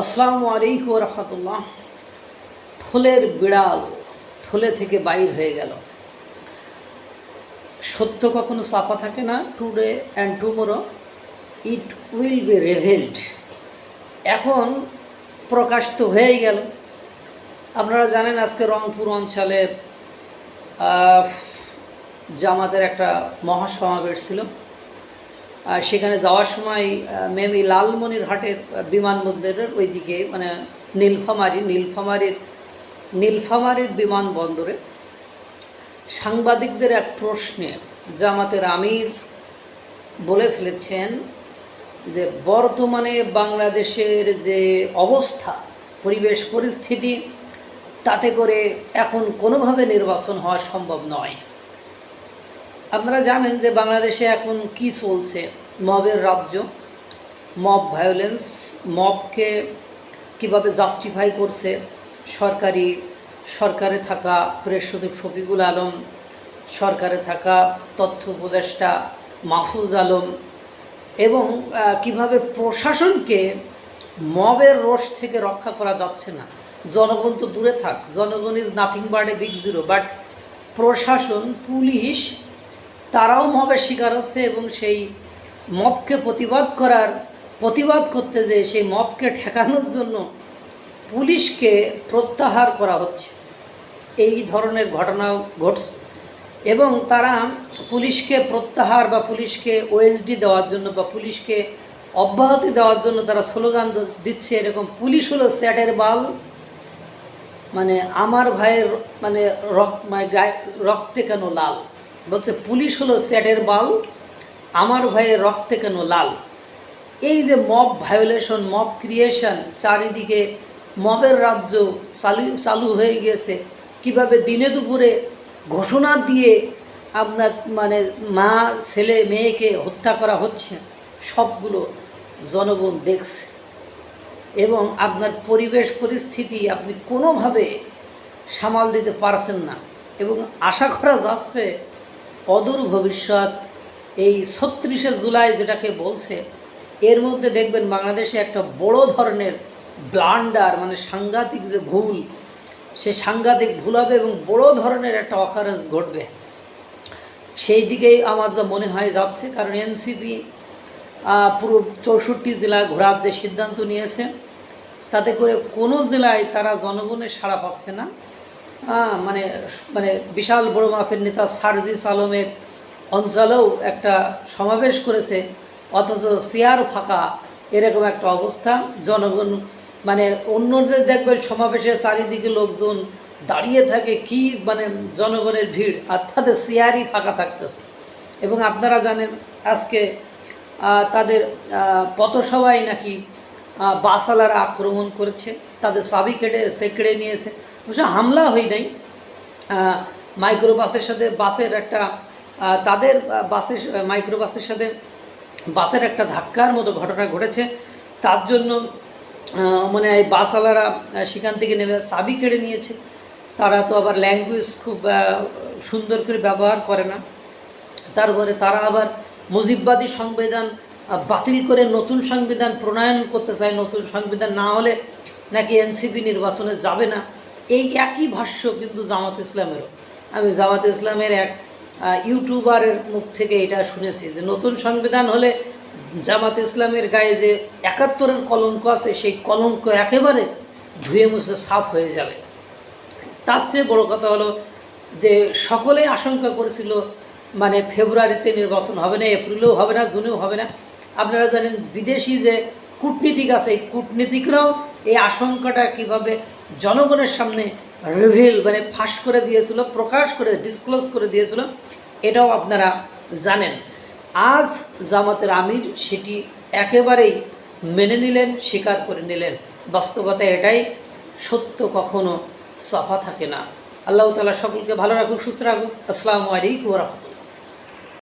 আসসালামু আলাইকুম রহমতুল্লাহ। থলের বিড়াল থলে থেকে বাইর হয়ে গেল। সত্য কখনো চাপা থাকে না, today and tomorrow. It will be revealed. এখন প্রকাশ তো হয়েই গেল। আপনারা জানেন আজকে রংপুর অঞ্চলে জামাতের একটা মহাসমাবেশ ছিল। সেখানে যাওয়ার সময় মেবি লালমনিরহাটের আহ, বিমানবন্দরের ওইদিকে মানে নীলফামারি নীলফামারির নীলফামারির বিমানবন্দরে সাংবাদিকদের এক প্রশ্নে জামাতের আমির বলে ফেলেছেন যে বর্তমানে বাংলাদেশের যে অবস্থা পরিবেশ পরিস্থিতি তাতে করে এখন কোনোভাবে নির্বাচন হওয়া সম্ভব নয়। আপনারা জানেন যে বাংলাদেশে এখন কি চলছে? মবের রাজ্য, মব ভায়োলেন্স মবকে কীভাবে জাস্টিফাই করছে? সরকারি, সরকারে থাকা প্রেস সচিব শফিকুল আলম, সরকারে থাকা তথ্য উপদেষ্টা মাহফুজ আলম এবং কীভাবে প্রশাসনকে মবের রোষ থেকে রক্ষা করা যাচ্ছে না। জনগণ তো দূরে থাক, জনগণ is nothing but a big zero but প্রশাসন, পুলিশ তারাও মবের শিকার হচ্ছে এবং সেই মবকে প্রতিবাদ করার, প্রতিবাদ করতে যে সেই মবকে ঠেকানোর জন্য পুলিশকে প্রত্যাহার করা হচ্ছে। এই ধরনের ঘটনা ঘটছে এবং তারা পুলিশকে প্রত্যাহার বা পুলিশকে ওএসডি দেওয়ার জন্য বা পুলিশকে অব্যাহতি দেওয়ার জন্য তারা স্লোগান দিচ্ছে এরকম, পুলিশ হলো স্যাটের বাল। মানে আমার ভাইয়ের মানে রক্ত মানে গায়ে রক্তে কেন লাল? বলছে, পুলিশ হলো স্যাটের বাল, আমার ভাইয়ের রক্তে কেন লাল? এই যে মব ভায়োলেশন, মব ক্রিয়েশন, চারিদিকে মবের রাজ্য চালু চালু হয়ে গিয়েছে। কীভাবে দিনে দুপুরে ঘোষণা দিয়ে আপনার মানে মা, ছেলে, মেয়েকে হত্যা করা হচ্ছে, সবগুলো জনগণ দেখছে। এবং আপনার পরিবেশ পরিস্থিতি আপনি কোনোভাবে সামাল দিতে পারছেন না। এবং আশা করা যাচ্ছে অদূর ভবিষ্যৎ, এই ছত্রিশে জুলাই যেটাকে বলছে, এর মধ্যে দেখবেন বাংলাদেশে একটা বড় ধরনের ব্লান্ডার মানে সাংঘাতিক যে ভুল, সে সাংঘাতিক ভুল হবে এবং বড় ধরনের একটা অকারেন্স ঘটবে। সেই দিকেই আমার যা মনে হয় যাচ্ছে, কারণ এনসিপি পুরো চৌষট্টি জেলা ঘোরার যে সিদ্ধান্ত নিয়েছে, তাতে করে কোনো জেলায় তারা জনগণের সাড়া পাচ্ছে না। মানে মানে বিশাল বড় মাপের নেতা সার্জিস আলমের অঞ্চলেও একটা সমাবেশ করেছে, অথচ চেয়ার ফাঁকা, এরকম একটা অবস্থা। জনগণ মানে অন্যদের দেখবেন সমাবেশে চারিদিকে লোকজন দাঁড়িয়ে থাকে, কি মানে জনগণের ভিড়, আর তাদের চেয়ারই ফাঁকা থাকতেছে। এবং আপনারা জানেন, আজকে তাদের পথসভায় নাকি বাসালারা আক্রমণ করেছে, তাদের চাবি কেটে সে কেড়ে নিয়েছে। অবশ্য হামলা হয় নাই। মাইক্রো বাসের সাথে বাসের একটা তাদের বাসের মাইক্রো বাসের সাথে বাসের একটা ধাক্কার মতো ঘটনা ঘটেছে। তার জন্য মানে এই বাসওয়ালারা সেখান থেকে নেমে চাবি কেড়ে নিয়েছে। তারা তো আবার ল্যাঙ্গুয়েজ খুব সুন্দর করে ব্যবহার করে না। তারপরে তারা আবার মুজিববাদী সংবিধান বাতিল করে নতুন সংবিধান প্রণয়ন করতে চায়। নতুন সংবিধান না হলে নাকি এনসিপি নির্বাচনে যাবে না। এই একই ভাষ্য কিন্তু জামাত ইসলামেরও। আমি জামাত ইসলামের এক ইউটিউবারের মুখ থেকে এটা শুনেছি যে নতুন সংবিধান হলে জামাত ইসলামের গায়ে যে একাত্তরের কলঙ্ক আছে, সেই কলঙ্ক একেবারে ধুয়ে মুছে সাফ হয়ে যাবে। তার চেয়ে বড় কথা হলো যে সকলে আশঙ্কা করেছিল মানে ফেব্রুয়ারিতে নির্বাচন হবে না, এপ্রিলেও হবে না, জুনেও হবে না। আপনারা জানেন বিদেশি যে কূটনীতিক আছে, এই কূটনীতিকরাও এই আশঙ্কাটা কীভাবে জনগণের সামনে রিভিল মানে ফাঁস করে দিয়েছিল, প্রকাশ করে ডিসক্লোজ করে দিয়েছিল, এটাও আপনারা জানেন। আজ জামাতের আমির সেটি একেবারেই মেনে নিলেন, স্বীকার করে নিলেন। বাস্তবতা এটাই, সত্য কখনো সফা থাকে না। আল্লাহ তালা সকলকে ভালো রাখুক, সুস্থ রাখুক। আসসালামু আলাইকুম রহমতুল্লাহ।